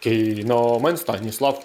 Кіномен Станіслав.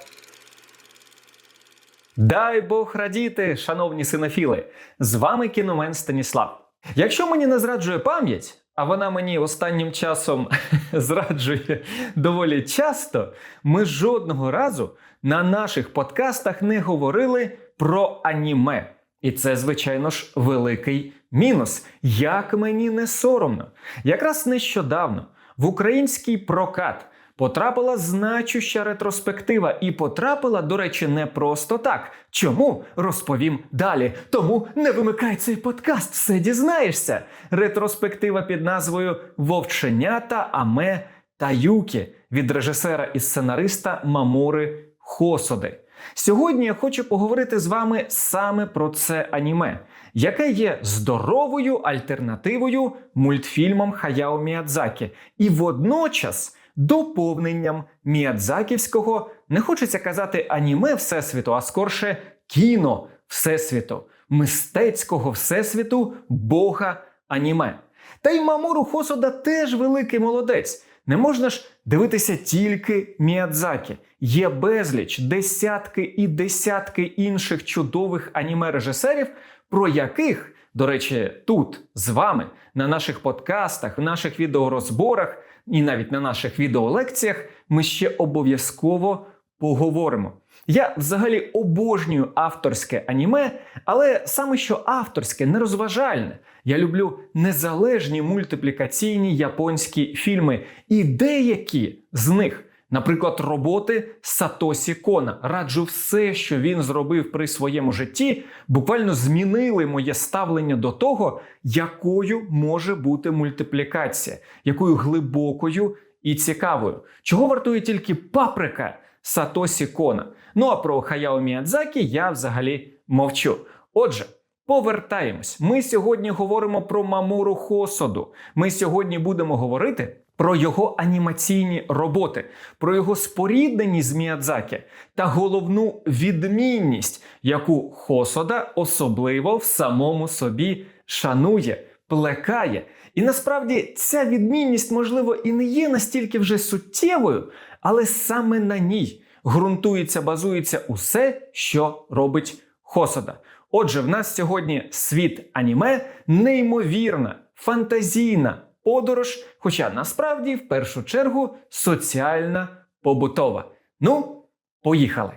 Дай Бог радіти, шановні синофіли! З вами кіномен Станіслав. Якщо мені не зраджує пам'ять, а вона мені останнім часом зраджує доволі часто, ми жодного разу на наших подкастах не говорили про аніме. І це, звичайно ж, великий мінус. Як мені не соромно. Якраз нещодавно в український прокат потрапила значуща ретроспектива, і потрапила, до речі, не просто так. Чому розповім далі? Тому не вимикай цей подкаст, все дізнаєшся. Ретроспектива під назвою Вовченята Аме та Юкі від режисера і сценариста Мамори Хосоди. Сьогодні я хочу поговорити з вами саме про це аніме, яке є здоровою альтернативою мультфільмам Хаяо Міядзакі, і водночас доповненням міядзаківського, не хочеться казати аніме Всесвіту, а скорше кіно Всесвіту, мистецького всесвіту Бога аніме. Та й Мамору Хосода теж великий молодець. Не можна ж дивитися тільки Міядзакі. Є безліч, десятки і десятки інших чудових аніме-режисерів, про яких, до речі, тут з вами на наших подкастах, в наших відеорозборах і навіть на наших відеолекціях ми ще обов'язково поговоримо. Я взагалі обожнюю авторське аніме, але саме що авторське, нерозважальне. Я люблю незалежні мультиплікаційні японські фільми, і деякі з них, наприклад, роботи Сатосі Кона. Раджу все, що він зробив при своєму житті, буквально змінили моє ставлення до того, якою може бути мультиплікація, якою глибокою і цікавою. Чого вартує тільки паприка Сатосі Кона. Ну а про Хаяо Міядзакі я взагалі мовчу. Отже. Повертаємось. Ми сьогодні говоримо про Мамору Хосоду. Ми сьогодні будемо говорити про його анімаційні роботи, про його спорідненість з Міядзакі та головну відмінність, яку Хосода особливо в самому собі шанує, плекає. І насправді ця відмінність, можливо, і не є настільки вже суттєвою, але саме на ній ґрунтується, базується усе, що робить Хосода. Отже, в нас сьогодні світ аніме неймовірна, фантазійна подорож, хоча насправді в першу чергу соціальна побутова. Ну, поїхали.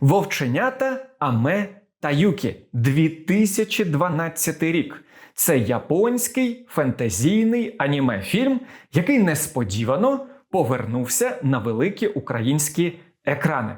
Вовченята Аме та Юкі 2012 рік. Це японський фентезійний аніме-фільм, який несподівано повернувся на великі українські екрани.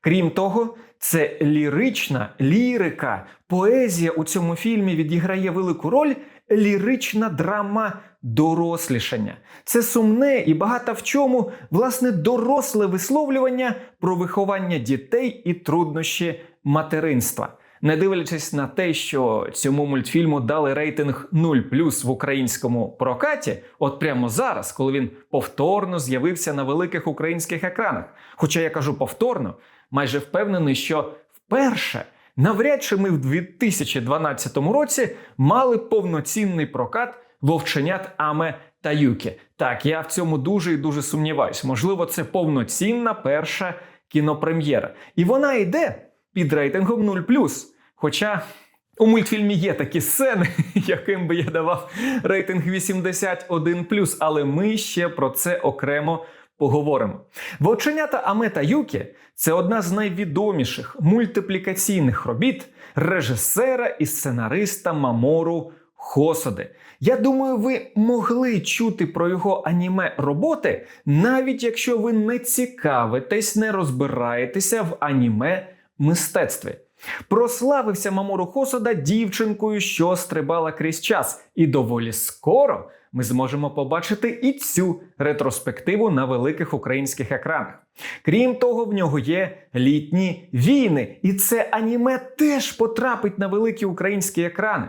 Крім того, це лірична лірика, поезія у цьому фільмі відіграє велику роль. Лірична драма дорослішання. Це сумне і багато в чому власне доросле висловлювання про виховання дітей і труднощі материнства. Не дивлячись на те, що цьому мультфільму дали рейтинг 0 в українському прокаті, от прямо зараз, коли він повторно з'явився на великих українських екранах. Хоча я кажу повторно, майже впевнений, що вперше навряд чи ми в 2012 році мали повноцінний прокат вовченят Аме та Юкі. Так, я в цьому дуже і дуже сумніваюсь. Можливо, це повноцінна перша кінопрем'єра. І вона йде під рейтингом 0 Хоча у мультфільмі є такі сцени, яким би я давав рейтинг 81 але ми ще про це окремо поговоримо. Вовченята Аме та Юкі це одна з найвідоміших мультиплікаційних робіт режисера і сценариста Мамору Хосоди. Я думаю, ви могли чути про його аніме роботи, навіть якщо ви не цікавитесь, не розбираєтеся в аніме мистецтві. Прославився Мамору Хосода дівчинкою, що стрибала крізь час, і доволі скоро ми зможемо побачити і цю ретроспективу на великих українських екранах. Крім того, в нього є літні війни, і це аніме теж потрапить на великі українські екрани.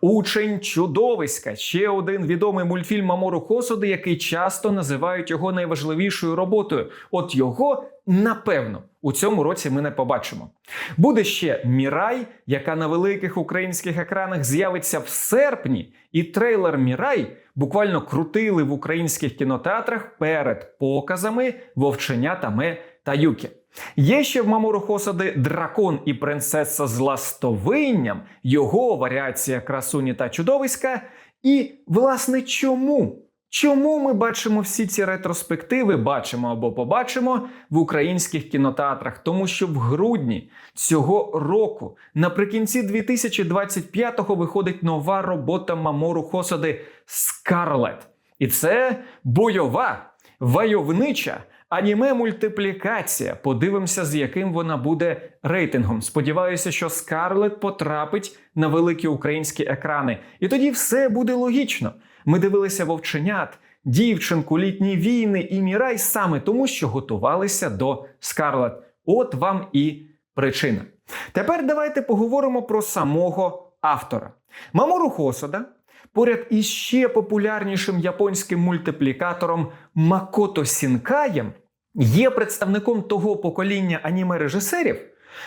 Учень чудовиська ще один відомий мультфільм Мамору Хосоди, який часто називають його найважливішою роботою. От його, напевно, у цьому році ми не побачимо. Буде ще Мірай, яка на великих українських екранах з'явиться в серпні, і трейлер Мірай буквально крутили в українських кінотеатрах перед показами Вовченя Таме та Юкі. Є ще в Мамору Хосади дракон і принцеса з ластовинням, його варіація красуні та чудовиська. І, власне, чому? Чому ми бачимо всі ці ретроспективи, бачимо або побачимо в українських кінотеатрах? Тому що в грудні цього року, наприкінці 2025-го, виходить нова робота Мамору Хосади Скарлет. І це бойова, войовнича аніме-мультиплікація. Подивимося, з яким вона буде рейтингом. Сподіваюся, що Скарлет потрапить на великі українські екрани. І тоді все буде логічно. Ми дивилися вовченят, дівчинку, літні війни і Мірай саме тому, що готувалися до Скарлет. От вам і причина. Тепер давайте поговоримо про самого автора. Мамору Хосода поряд із ще популярнішим японським мультиплікатором Макото Сінкаєм є представником того покоління аніме-режисерів,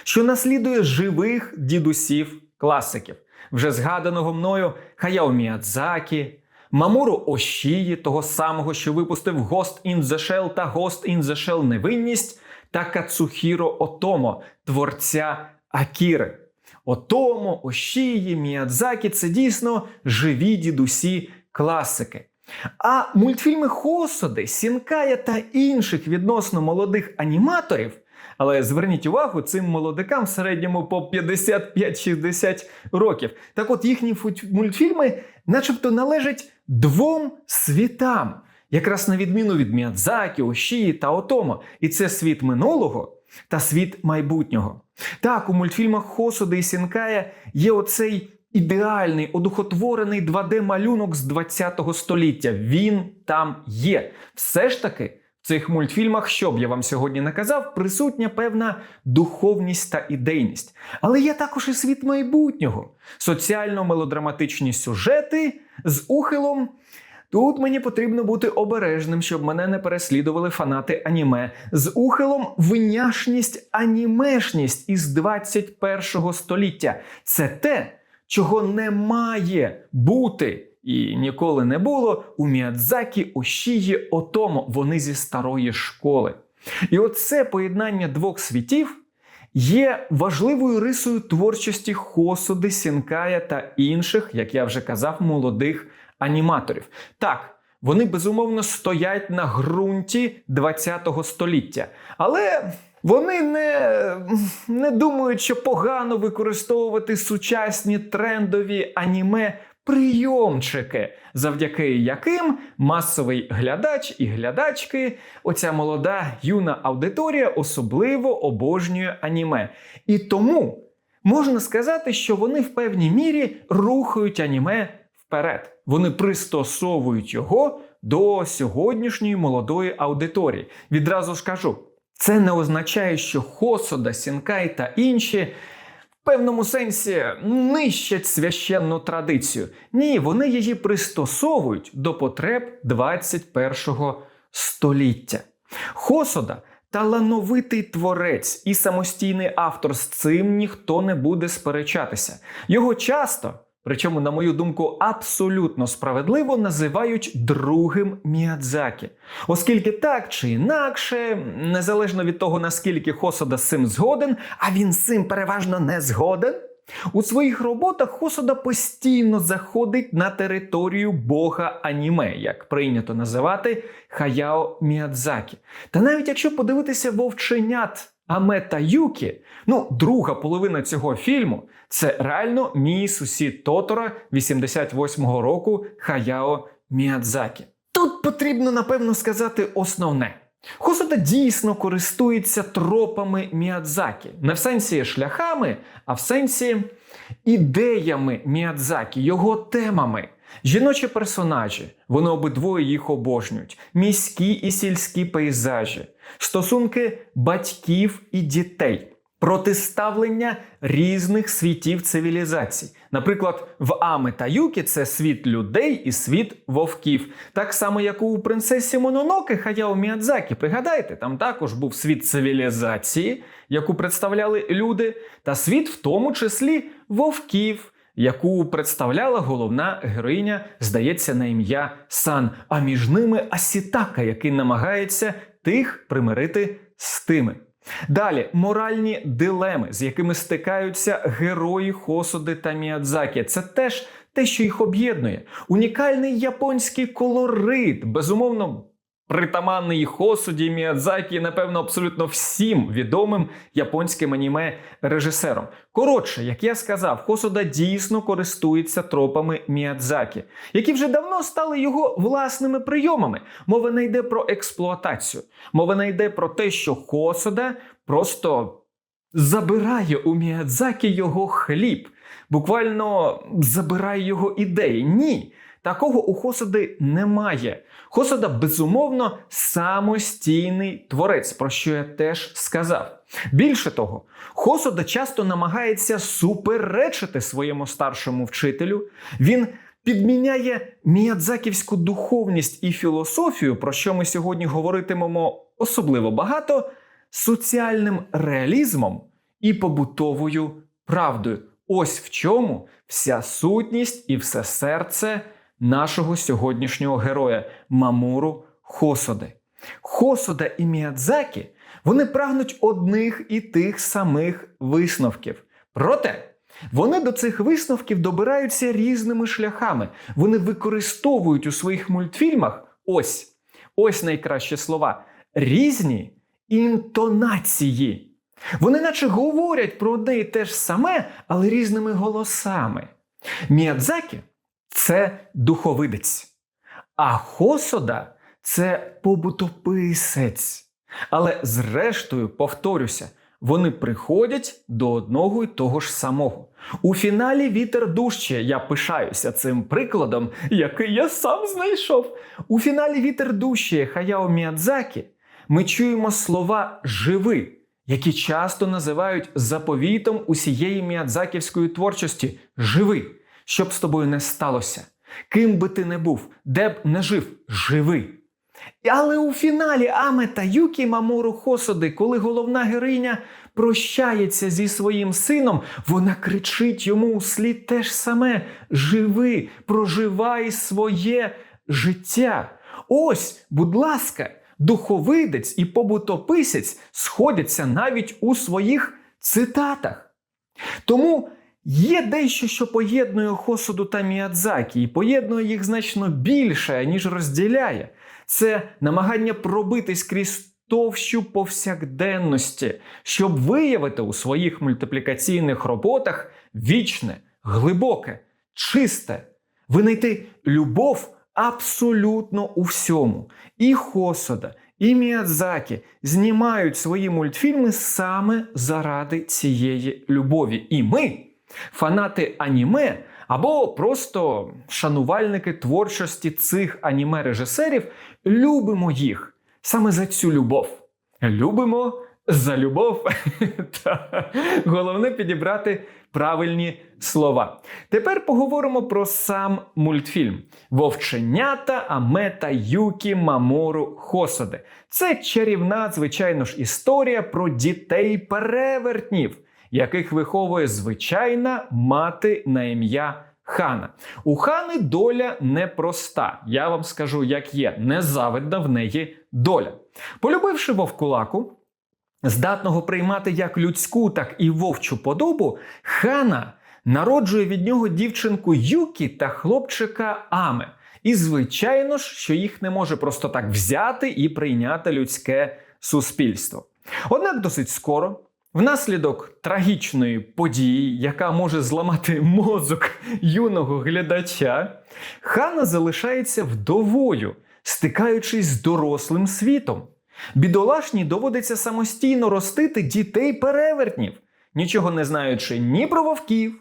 що наслідує живих дідусів класиків, вже згаданого мною Хаяо Міядзакі, Мамору Ошії, того самого, що випустив Ghost in the Shell та Ghost in the Shell Невинність, та Кацухіро Отомо, творця Акіри. Отомо, Ошії, Міядзакі це дійсно живі дідусі класики. А мультфільми Хосоди, Сінкая та інших відносно молодих аніматорів. Але зверніть увагу, цим молодикам в середньому по 55-60 років. Так от їхні мультфільми, начебто, належать двом світам, якраз на відміну від Міадзакі, Ошії та Отомо. І це світ минулого та світ майбутнього. Так, у мультфільмах Хосуди і Сінкая є оцей ідеальний, одухотворений 2D-малюнок з 20-го століття. Він там є. Все ж таки, цих мультфільмах, що б я вам сьогодні не казав, присутня певна духовність та ідейність. Але є також і світ майбутнього, соціально-мелодраматичні сюжети з ухилом. Тут мені потрібно бути обережним, щоб мене не переслідували фанати аніме. З ухилом виняшність анімешність із 21 століття. Це те, чого не має бути і ніколи не було у Міядзакі, Ошії, Отомо. Вони зі старої школи. І оце поєднання двох світів є важливою рисою творчості Хосуди, Сінкая та інших, як я вже казав, молодих аніматорів. Так, вони безумовно стоять на ґрунті 20-го століття, але вони не, не думають, що погано використовувати сучасні трендові аніме. Прийомчики, завдяки яким масовий глядач і глядачки, оця молода юна аудиторія особливо обожнює аніме. І тому можна сказати, що вони в певній мірі рухають аніме вперед. Вони пристосовують його до сьогоднішньої молодої аудиторії. Відразу ж кажу, це не означає, що Хосода, Сінкай та інші певному сенсі нищать священну традицію. Ні, вони її пристосовують до потреб 21 століття. Хосода талановитий творець і самостійний автор з цим ніхто не буде сперечатися. Його часто. Причому, на мою думку, абсолютно справедливо називають другим Міядзакі. Оскільки так чи інакше, незалежно від того, наскільки Хосода з цим згоден, а він з цим переважно не згоден. У своїх роботах Хосода постійно заходить на територію бога аніме, як прийнято називати Хаяо Міядзакі. Та навіть якщо подивитися вовченят Аме та Юкі, ну, друга половина цього фільму це реально мій сусід Тотора 88-го року Хаяо Міядзакі. Тут потрібно напевно сказати основне. Хосода дійсно користується тропами Міадзакі, Не в сенсі шляхами, а в сенсі ідеями Міадзакі, його темами. Жіночі персонажі, вони обидвоє їх обожнюють, міські і сільські пейзажі, стосунки батьків і дітей, протиставлення різних світів цивілізацій. Наприклад, в Ами та Юкі це світ людей і світ вовків. Так само, як у принцесі Мононоке Хаяо Міядзакі. Пригадайте, там також був світ цивілізації, яку представляли люди, та світ в тому числі вовків. яку представляла головна героїня, здається, на ім'я Сан, а між ними Асітака, який намагається тих примирити з тими. Далі моральні дилеми, з якими стикаються герої Хосуди та Міядзакі. Це теж те, що їх об'єднує. Унікальний японський колорит, безумовно. Притаманний Хосуді Міядзакі, напевно, абсолютно всім відомим японським аніме режисером. Коротше, як я сказав, Хосуда дійсно користується тропами Міядзакі, які вже давно стали його власними прийомами. Мова не йде про експлуатацію, мова не йде про те, що Хосуда просто забирає у Міядзакі його хліб, буквально забирає його ідеї. Ні. Такого у Хосуди немає. Хосуда, безумовно, самостійний творець, про що я теж сказав. Більше того, Хосуда часто намагається суперечити своєму старшому вчителю. Він підміняє міядзаківську духовність і філософію, про що ми сьогодні говоритимемо особливо багато, соціальним реалізмом і побутовою правдою. Ось в чому вся сутність і все серце нашого сьогоднішнього героя Мамуру Хосоди. Хосода і Міядзакі вони прагнуть одних і тих самих висновків. Проте вони до цих висновків добираються різними шляхами. Вони використовують у своїх мультфільмах ось ось найкращі слова різні інтонації. Вони наче говорять про одне і те ж саме, але різними голосами. Міядзакі це духовидець, а Хосода це побутописець. Але зрештою, повторюся, вони приходять до одного й того ж самого. У фіналі вітер дужче. Я пишаюся цим прикладом, який я сам знайшов. У фіналі вітер дужче Хаяо Міядзакі ми чуємо слова живи, які часто називають заповітом усієї міядзаківської творчості живи, щоб з тобою не сталося. Ким би ти не був, де б не жив, живи. Але у фіналі Аме та Юкі Мамору Хосоди, коли головна героїня прощається зі своїм сином, вона кричить йому у слід те ж саме: Живи, проживай своє життя. Ось, будь ласка, духовидець і побутописець сходяться навіть у своїх цитатах. Тому є дещо, що поєднує Хосуду та Міядзакі, і поєднує їх значно більше, ніж розділяє. Це намагання пробитись крізь товщу повсякденності, щоб виявити у своїх мультиплікаційних роботах вічне, глибоке, чисте, винайти любов абсолютно у всьому. І Хосода, і Міядзакі знімають свої мультфільми саме заради цієї любові. І ми, фанати аніме, або просто шанувальники творчості цих аніме-режисерів, любимо їх саме за цю любов. Любимо за любов. Та головне підібрати правильні слова. Тепер поговоримо про сам мультфільм Вовченята Амета Юкі Мамору Хосоде. Це чарівна, звичайно ж, історія про дітей-перевертнів, яких виховує звичайна мати на ім'я Хана. У Хани доля непроста. Я вам скажу, як є, незавидна в неї доля. Полюбивши вовкулаку, здатного приймати як людську, так і вовчу подобу, Хана народжує від нього дівчинку Юкі та хлопчика Аме. І, звичайно ж, що їх не може просто так взяти і прийняти людське суспільство. Однак досить скоро. Внаслідок трагічної події, яка може зламати мозок юного глядача, Хана залишається вдовою, стикаючись з дорослим світом. Бідолашній доводиться самостійно ростити дітей-перевертнів, нічого не знаючи ні про вовків,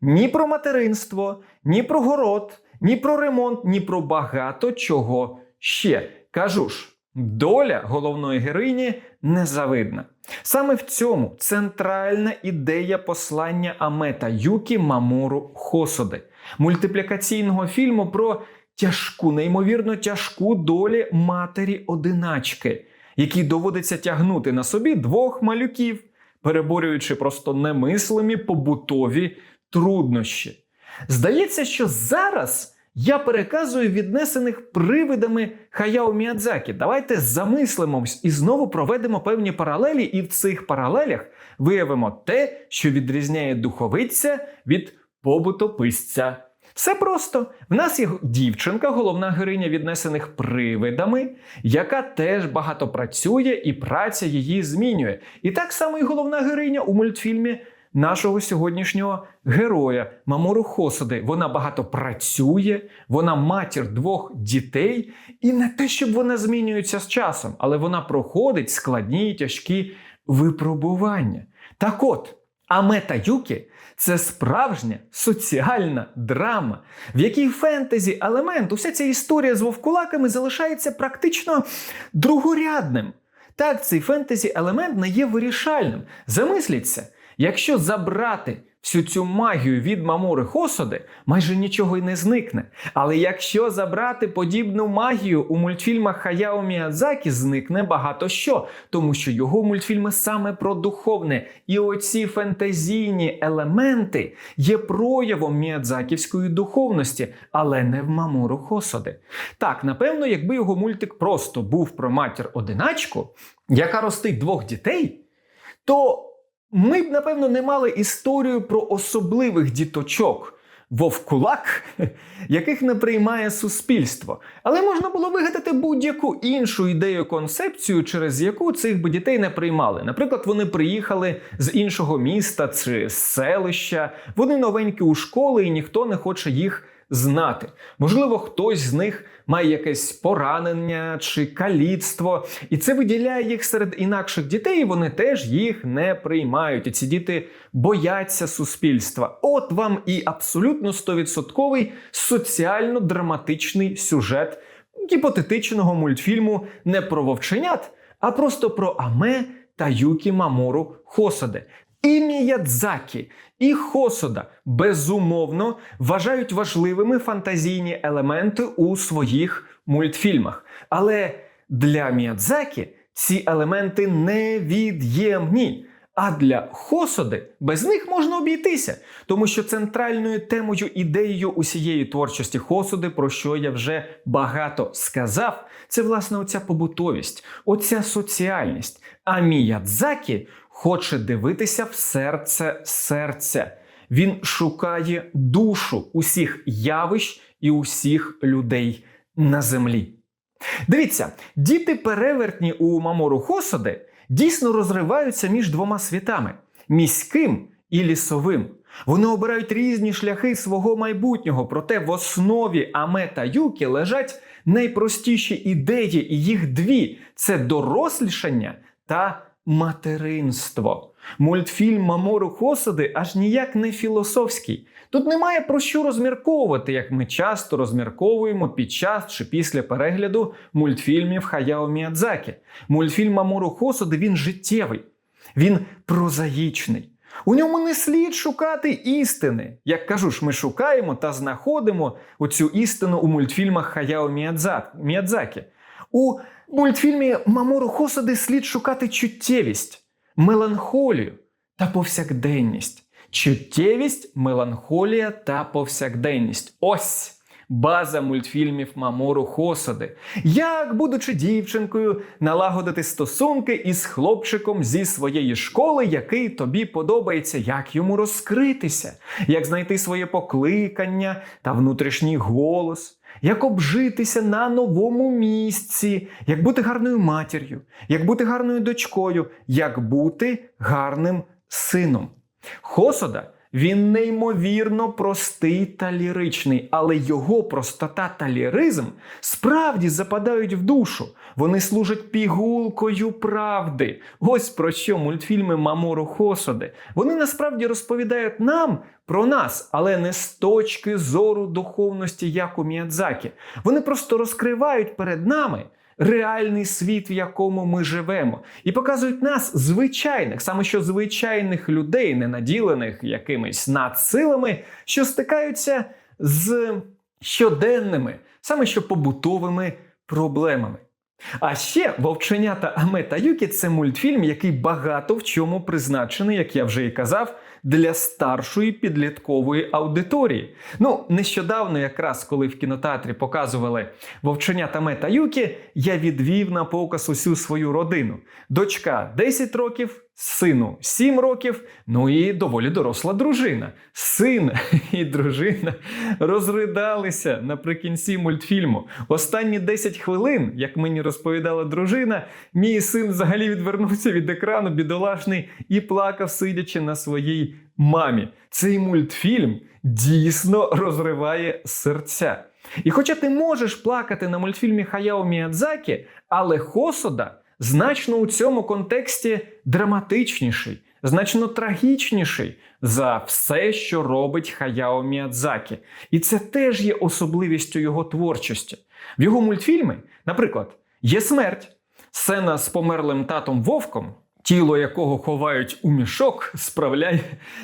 ні про материнство, ні про город, ні про ремонт, ні про багато чого ще. Кажу ж, доля головної героїні незавидна. Саме в цьому центральна ідея послання Амета Юкі Мамору Хосоди, мультиплікаційного фільму про тяжку, неймовірно тяжку долі матері-одиначки, якій доводиться тягнути на собі двох малюків, переборюючи просто немислимі побутові труднощі. Здається, що зараз я переказую віднесених привидами Хаяо Міядзакі. Давайте замислимось і знову проведемо певні паралелі, і в цих паралелях виявимо те, що відрізняє духовиця від побутописця. Все просто. В нас є дівчинка, головна героїня віднесених привидами, яка теж багато працює, і праця її змінює. І так само і головна героїня у мультфільмі нашого сьогоднішнього героя Мамору Хосоди. Вона багато працює, вона матір двох дітей, і не те, щоб вона змінюється з часом, але вона проходить складні й тяжкі випробування. Так от, Амета Юкі це справжня соціальна драма, в якій фентезі елемент, уся ця історія з вовкулаками залишається практично другорядним. Так, цей фентезі елемент не є вирішальним. Замисліться, якщо забрати всю цю магію від Мамори Хосоди, майже нічого й не зникне. Але якщо забрати подібну магію у мультфільмах Хаяо Міядзакі, зникне багато що, тому що його мультфільми саме про духовне. І оці фентезійні елементи є проявом міядзаківської духовності, але не в Мамору Хосоди. Так, напевно, якби його мультик просто був про матір одиначку, яка ростить двох дітей, то ми б, напевно, не мали історію про особливих діточок. Вовкулак, яких не приймає суспільство. Але можна було вигадати будь-яку іншу ідею концепцію, через яку цих би дітей не приймали. Наприклад, вони приїхали з іншого міста чи з селища, вони новенькі у школи, і ніхто не хоче їх знати. Можливо, хтось з них має якесь поранення чи каліцтво, і це виділяє їх серед інакших дітей, і вони теж їх не приймають. І ці діти бояться суспільства. От вам і абсолютно стовідсотковий соціально-драматичний сюжет гіпотетичного мультфільму не про вовченят, а просто про Аме та Юкі Мамору Хосаде. І Міядзакі, і Хосода безумовно вважають важливими фантазійні елементи у своїх мультфільмах. Але для Міядзакі ці елементи невід'ємні. А для Хосоди без них можна обійтися, тому що центральною темою ідеєю усієї творчості Хосоди, про що я вже багато сказав, це власне оця побутовість, оця соціальність. А Міядзакі хоче дивитися в серце серця. Він шукає душу усіх явищ і усіх людей на землі. Дивіться, діти перевертні у Мамору Хосоди дійсно розриваються між двома світами міським і лісовим. Вони обирають різні шляхи свого майбутнього, проте в основі Аме та Юкі лежать найпростіші ідеї, і їх дві: це дорослішання та материнство. Мультфільм Мамору Хосади аж ніяк не філософський. Тут немає про що розмірковувати, як ми часто розмірковуємо під час чи після перегляду мультфільмів Хаяо Міядзакі. Мультфільм Мамору Хосади він життєвий, він прозаїчний. У ньому не слід шукати істини. Як кажу ж, ми шукаємо та знаходимо оцю істину у мультфільмах Хаяо Міядзакі. У мультфільмі Мамору Хосади слід шукати чуттєвість, меланхолію та повсякденність. Чуттєвість, меланхолія та повсякденність. Ось база мультфільмів Мамору Хосади. Як, будучи дівчинкою, налагодити стосунки із хлопчиком зі своєї школи, який тобі подобається, як йому розкритися, як знайти своє покликання та внутрішній голос. Як обжитися на новому місці, як бути гарною матір'ю, як бути гарною дочкою, як бути гарним сином. Хосода він неймовірно простий та ліричний, але його простота та ліризм справді западають в душу. Вони служать пігулкою правди. Ось про що мультфільми Мамору Хосоди. Вони насправді розповідають нам про нас, але не з точки зору духовності як у Міядзакі. Вони просто розкривають перед нами реальний світ, в якому ми живемо, і показують нас звичайних, саме що звичайних людей, не наділених якимись надсилами, що стикаються з щоденними, саме що побутовими проблемами. А ще Вовченята Аме та Юкі це мультфільм, який багато в чому призначений, як я вже і казав, для старшої підліткової аудиторії. Ну, нещодавно, якраз коли в кінотеатрі показували Вовченята Аме та Юкі, я відвів на показ усю свою родину. Дочка 10 років, сину 7 років, ну і доволі доросла дружина. Син і дружина розридалися наприкінці мультфільму. Останні 10 хвилин, як мені розповідала дружина, мій син взагалі відвернувся від екрану бідолашний і плакав, сидячи на своїй мамі. Цей мультфільм дійсно розриває серця. І хоча ти можеш плакати на мультфільмі Хаяо Міядзакі, але Хосода значно у цьому контексті драматичніший, значно трагічніший за все, що робить Хаяо Міядзакі. І це теж є особливістю його творчості. В його мультфільми, наприклад, є смерть, сцена з померлим татом Вовком, тіло якого ховають у мішок, справляє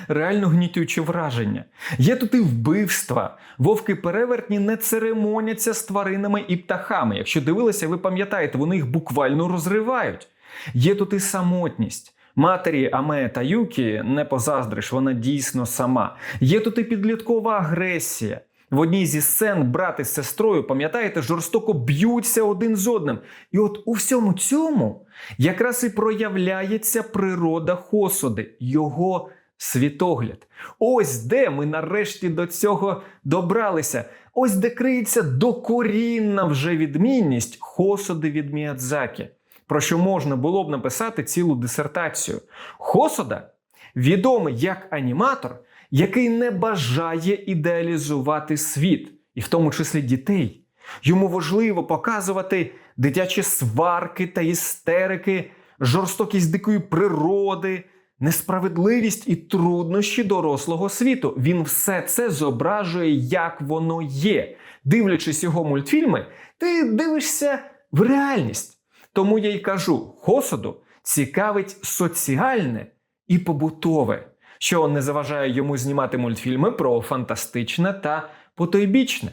реально гнітюче враження. Є тут і вбивства. Вовки перевертні не церемоняться з тваринами і птахами. Якщо дивилися, ви пам'ятаєте, вони їх буквально розривають. Є тут і самотність. Матері Аме та Юкі не позаздриш, вона дійсно сама. Є тут і підліткова агресія. В одній зі сцен брат із сестрою, пам'ятаєте, жорстоко б'ються один з одним. І от у всьому цьому якраз і проявляється природа Хосоди, його світогляд. Ось де ми нарешті до цього добралися. Ось де криється докорінна вже відмінність Хосоди від Міядзакі, про що можна було б написати цілу дисертацію. Хосода відомий як аніматор, який не бажає ідеалізувати світ, і в тому числі дітей. Йому важливо показувати дитячі сварки та істерики, жорстокість дикої природи, несправедливість і труднощі дорослого світу. Він все це зображує, як воно є. Дивлячись його мультфільми, ти дивишся в реальність. Тому я й кажу: Хосоду цікавить соціальне і побутове, що не заважає йому знімати мультфільми про фантастичне та потойбічне.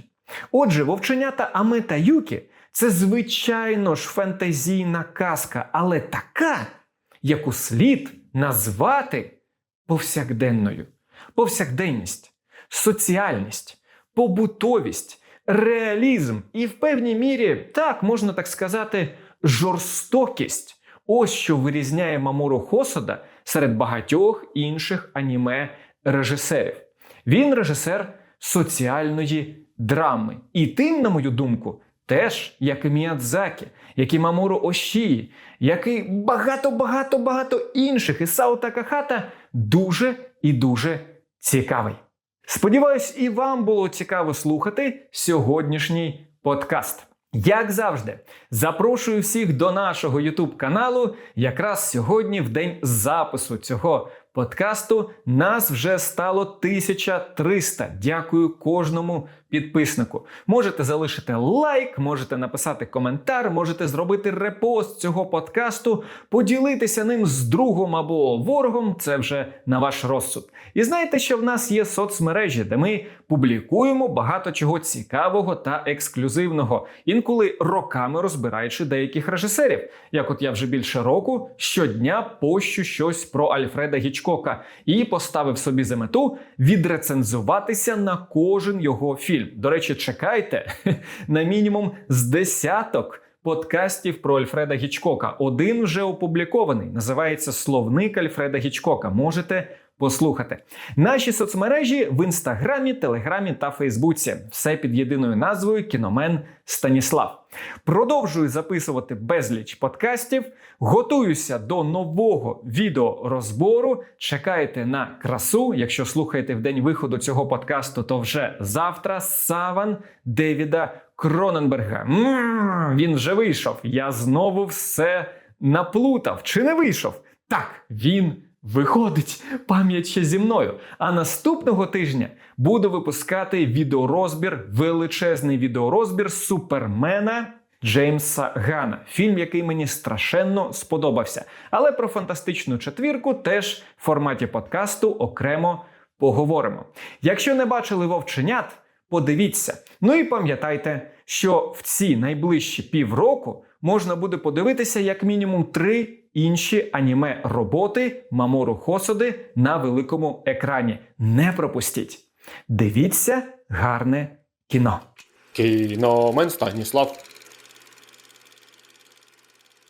Отже, вовченята Аме та Юкі це звичайно ж фентезійна казка, але така, яку слід назвати повсякденною. Повсякденність, соціальність, побутовість, реалізм і в певній мірі, так можна так сказати, жорстокість. Ось що вирізняє Мамору Хосода серед багатьох інших аніме режисерів. Він режисер соціальної драми. І тим, на мою думку, теж як і Міядзакі, як і Мамору Ошії, як і багато-багато-багато інших Ісао Такахата дуже і дуже цікавий. Сподіваюсь, і вам було цікаво слухати сьогоднішній подкаст. Як завжди, запрошую всіх до нашого YouTube каналу. Якраз сьогодні, в день запису цього подкасту, нас вже стало 1300. Дякую кожному підписнику. Можете залишити лайк, можете написати коментар, можете зробити репост цього подкасту, поділитися ним з другом або ворогом. Це вже на ваш розсуд. І знаєте, що в нас є соцмережі, де ми публікуємо багато чого цікавого та ексклюзивного, інколи роками розбираючи деяких режисерів. Як от я вже більше року щодня пощу щось про Альфреда Гічкока і поставив собі за мету відрецензуватися на кожен його фільм. До речі, чекайте на мінімум з десяток. Подкастів про Альфреда Гічкока. Один вже опублікований. Називається Словник Альфреда Гічкока. Можете послухати. Наші соцмережі в інстаграмі, телеграмі та Фейсбуці. Все під єдиною назвою Кіномен Станіслав. Продовжую записувати безліч подкастів. Готуюся до нового відеорозбору. Чекайте на красу. Якщо слухаєте в день виходу цього подкасту, то вже завтра саван Девіда Кроненберга. Він вже вийшов. Я знову все наплутав. Чи не вийшов? Так, він. Виходить, пам'ять ще зі мною. А наступного тижня буду випускати відеорозбір, величезний відеорозбір Супермена Джеймса Гана. Фільм, який мені страшенно сподобався. Але про фантастичну четвірку теж в форматі подкасту окремо поговоримо. Якщо не бачили вовченят, подивіться. Ну і пам'ятайте, що в ці найближчі півроку можна буде подивитися як мінімум три інші аніме роботи Мамору Хосоди на великому екрані. Не пропустіть! Дивіться гарне кіно. Кіномен Станіслав.